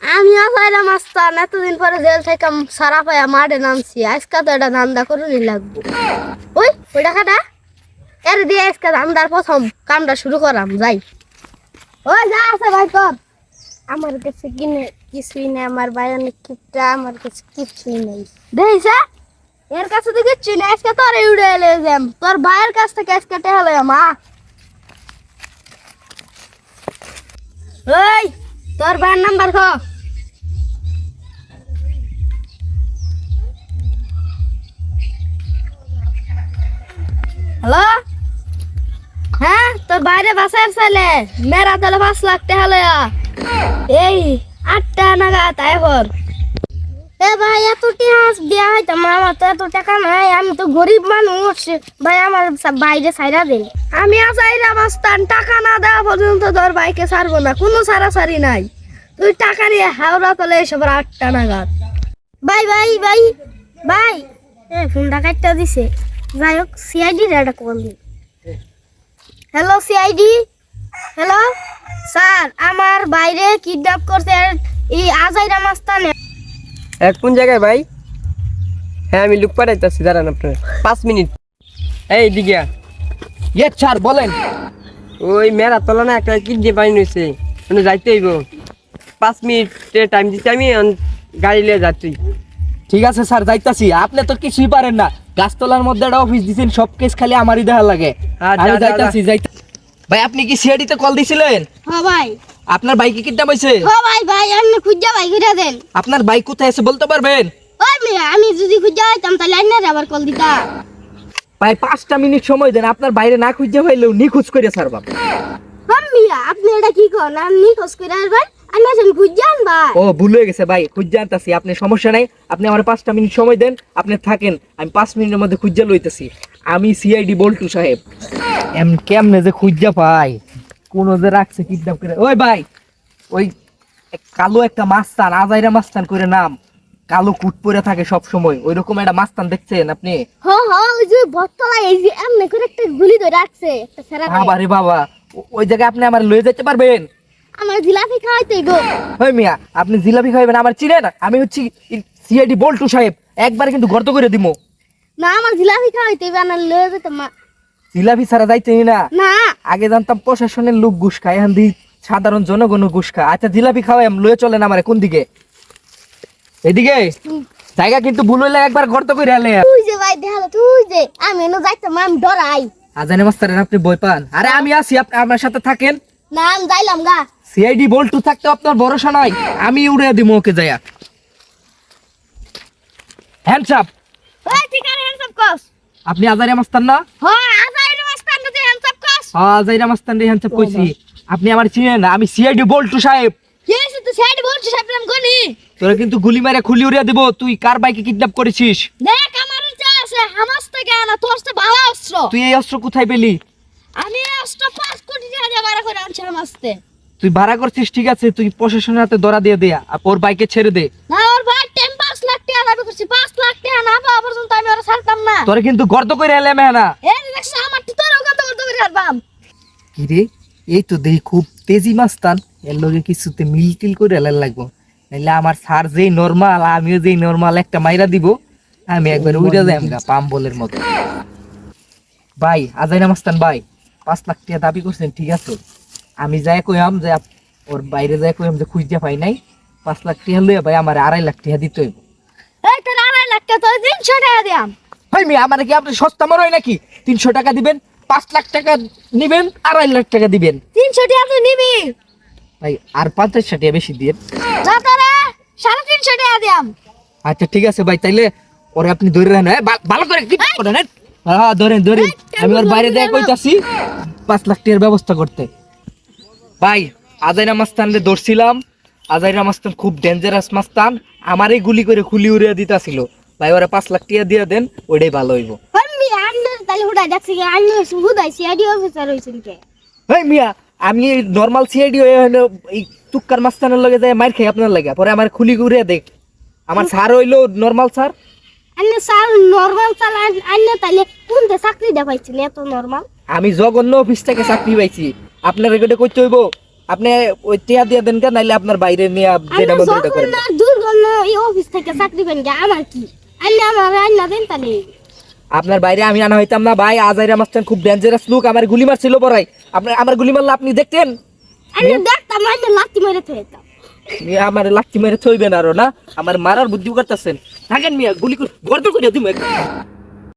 আমি আসাইলাম আসতাম এতদিন পরে জেল থেকে সারা পায়া মাঠে নামছি। আজকে তো এটা ধান্দা করুনি লাগবো। ওই ওই টাকাটা এর দিয়ে আজকে ধান্দার প্রথম কামটা শুরু করাম যাই। ওই যা আছে ভাই কর। আমার কাছে কিনে কিছুই নেই আমার বায়ানের কিপটা আমার কাছে কিছুই নেই। দেখিস এর কাছে তো কিচ্ছুই নেই আজকে তোর উড়ে এলে যাম। তোর ভাইয়ের কাছ থেকে আজকে টেহলে মা ওই তোর ভাইয়ের নাম্বার খ হ্যালো? হ্যাঁ তোর বাইরে বাসার ছেলে মেরা তাহলে পাঁচ লাখ টাকা এই, আটটা নাগাদ এখন এ ভাই, এত টাকা দেওয়া হয়তো আমার তো এত টাকা নাই, আমি তো গরিব মানুষ। ভাই, আমার বাইরে সাইরা দে। আমি আসাইরা মাস্তান টাকা না দেওয়া পর্যন্ত তোর বাইকে ছাড়বো না, কোনো সারাসারি নাই। তুই টাকা নিয়ে হাওড়া তলে এসব আটটা নাগাদ। ভাই ভাই ভাই ভাই। এ ফোনটা কাটটা দিছে। যাই হোক সিআইডি একটা কল দিই। হ্যালো সিআইডি হ্যালো স্যার আমার বাইরে কিডন্যাপ করছে এই আজাইরা মাস্তানে। এক কোন জায়গায় ভাই? হ্যাঁ আমি লুক পাঠাইতেছি, দাঁড়ান আপনার। পাঁচ মিনিট। এই দিকে ইয়ে স্যার বলেন। ওই মেরা তলা না একটা কি দিয়ে পানি হয়েছে মানে যাইতে হইব। পাঁচ মিনিটে টাইম দিতে আমি গাড়ি নিয়ে যাচ্ছি। ঠিক আছে স্যার যাইতাছি। আপনি তো কিছুই পারেন না। গাছতলার মধ্যে একটা অফিস দিছেন সব কেস খালি আমারই দেখা লাগে। আমি যা, যাইতাছি যাইতা ভাই আপনি কি সিআইডিতে কল দিছিলেন? হ্যাঁ ভাই। আপনার বাইকে কিডন্যাপ হয়েছে হ্যাঁ ভাই ভাই আপনি খুঁজা ভাই ঘুরে দেন। আপনার বাইক কোথায় আছে বলতে পারবেন? ওই মেয়ে আমি যদি খুঁজা হইতাম তাহলে আইনারে আবার কল দিতাম। ভাই পাঁচটা মিনিট সময় দেন আপনার বাইরে না খুঁজে পাইলেও নিখোঁজ করে স্যার বাবা হ্যাঁ মিয়া আপনি এটা কি করেন আপনি খোঁজ করে আসবেন? আমি ও ভুল হয়ে গেছে ভাই খুঁজে আনতাছি আপনি সমস্যা নাই। আপনি আমার পাঁচটা মিনিট সময় দেন আপনি থাকেন আমি পাঁচ মিনিটের মধ্যে খুঁজে লইতেছি। আমি সিআইডি বল্টু সাহেব। এম কেমনে যে খুঁজা পাই? কোন যে রাখছে কিডন্যাপ করে। ওই ভাই ওই কালো একটা মাস্তান আজাইরা মাস্তান করে নাম। কালো কুট পরে থাকে সব সময় ওই রকম একটা মাস্তান দেখছেন আপনি? হ হ ওই যে বটতলা এই যে এমনি করে একটা গুলি ধরে রাখছে একটা বাবা রে বাবা ওই জায়গায় আপনি আমার লয়ে যেতে পারবেন? আমার জিলাপি খাওয়াইতে গো। মিয়া আপনি জিলাপি খাইবেন আমার চিনেন আমি হচ্ছি সিআইডি বল্টু সাহেব। একবার কিন্তু গর্ত করে দিমো। না আমার জিলাপি খাওয়াইতে লয়ে যেতাম জিলাপি ছাড়া যাইতে না না? আগে জানতাম প্রশাসনের লোক ঘুষ খায় এখন দি সাধারণ জনগণ ঘুষ খায় আচ্ছা জিলাপি খাওয়াই লয়ে চলেন আমার কোন দিকে? এদিকে? জায়গা কিন্তু ভুল হইলে একবার গর্ত করে আলে তুই যে ভাই দেখাল তুই যে। আমি এনে যাইতাম আমি ডরাই। আজানে মাস্টারের আপনি বই পান। আরে আমি আছি আপনি আমার সাথে থাকেন। না আমি যাইলাম গা। সিআইডি বল্টু থাকতে আপনার ভরসা নাই আমি উড়ে দিব ওকে যাইয়া। হ্যান্ডসাপ ওই ঠিকানা হ্যান্ডসাপ কস আপনি আজারে মাস্তান না? হয় আজাই মাস্তান যদি হ্যান্ডসাপ কস হ্যাঁ আজাইরা মাস্তান রে হ্যান্ডসাপ কইছি আপনি আমার চিনেন না আমি সিআইডি বল্টু সাহেব। কি হইছে তুই সাইড বলছিস আপনি গনি তোরা কিন্তু গুলি মারে খুলি উড়িয়ে দিব তুই কার বাইকে কিডন্যাপ করেছিস? দেখ আমার আছে হামাস থেকে আনা তোর তো ভালো অস্ত্র। তুই এই অস্ত্র কোথায় পেলি? আমি এই অস্ত্র পাঁচ কোটি টাকা দিয়ে বাড়া করে আনছি হামাসতে তুই ভাড়া করছিস ঠিক আছে তুই প্রশাসনের হাতে ধরা দিয়ে দেয়া আর ওর বাইকে ছেড়ে দে। না ওর ভাই টেন পাঁচ লাখ টাকা দাবি করছি পাঁচ লাখ টাকা না পাওয়া পর্যন্ত আমি ওরা ছাড়তাম না। তোরা কিন্তু গর্ত করে এলে মেহনা এই দেখছ আমার তো তোর ওখান থেকে করে হারবাম কি রে? এই তো দেখি খুব তেজি মাস্তান এর লগে কিছুতে মিল টিল করে লাগবো। নাইলে আমার স্যার যেই নর্মাল আমিও যেই নর্মাল একটা মাইরা দিব আমি একবার উইরা যাই আমরা পাম্বলের মতো। ভাই আজাইনা মাস্তান ভাই পাঁচ লাখ টাকা দাবি করছেন ঠিক আছে? আমি যাই কইলাম যে ওর বাইরে যাই কইলাম যে খুঁজতে পাই নাই পাঁচ লাখ টাকা লইয়া ভাই আমার আড়াই লাখ টাকা দিতে হইব। এই তোর আড়াই লাখ টাকা তোর তিনশো টাকা দিয়াম। ভাই মিয়া আমার কি আপনি সস্তা হয় নাকি? তিনশো টাকা দিবেন পাঁচ লাখ টাকা নিবেন আড়াই লাখ টাকা দিবেন। তিনশো টাকা তুই নিবি। ভাই আর পঞ্চাশ টাকা বেশি দিয়ে তোরে সাড়ে তিনশো টাকা দিয়াম। আচ্ছা ঠিক আছে ভাই তাইলে ওরে আপনি ধরে রাখেন? ভালো করে কি করেন হ্যাঁ? ধরেন ধরেন। আমি ওর বাইরে দেয়া কইতাছি পাঁচ লাখ টাকার ব্যবস্থা করতে। ভাই আজাইরা মাস্তান রে ধরছিলাম। আজাইরা মাস্তান খুব ডেঞ্জারাস মাস্তান। আমারই গুলি করে খুলি উড়িয়ে দিতাছিল। ভাই ওরা পাঁচ লাখ টাকা দিয়ে দেন ওইটাই ভালো হইব। ভাই মিয়া আমি নর্মাল সিআইডি এই তুক্কার মাস্তানের লগে যায় মার খাই আপনার লাগে। পরে আমার খুলি ঘুরে দেখ আমার স্যার হইল নর্মাল স্যার। আন্নে স্যার নরমাল চালান আন্নে তাহলে কোনতে চাকরি দেখাইছেন এত নরমাল আমি জঘন্য অফিস থেকে চাকরি পাইছি। আপনার এগুলো করতে হইব আপনি ওই টিয়া দিয়ে দেন কেন নাইলে আপনার বাইরে নিয়ে যেটা আমি মন যখন করেন। না এই অফিস থেকে চাকরি করেন গে আমার কি? আইলে আমার আইনা দেন তাহলে। আপনার বাইরে আমি আনা হইতাম না ভাই আজাইরা মাস্টার খুব ডেঞ্জারাস লোক আমার গুলি মারছিল পরাই। আপনার আমার গুলি মারলে আপনি দেখতেন? আইলে দেখতাম আইলে লাত্তি মেরে থইতাম নি আমার লাঠি মেরে থইবেন আরও না আমার মারার বুদ্ধি করতেছেন। থাকেন মিয়া গুলি করে গর্দ করে দিম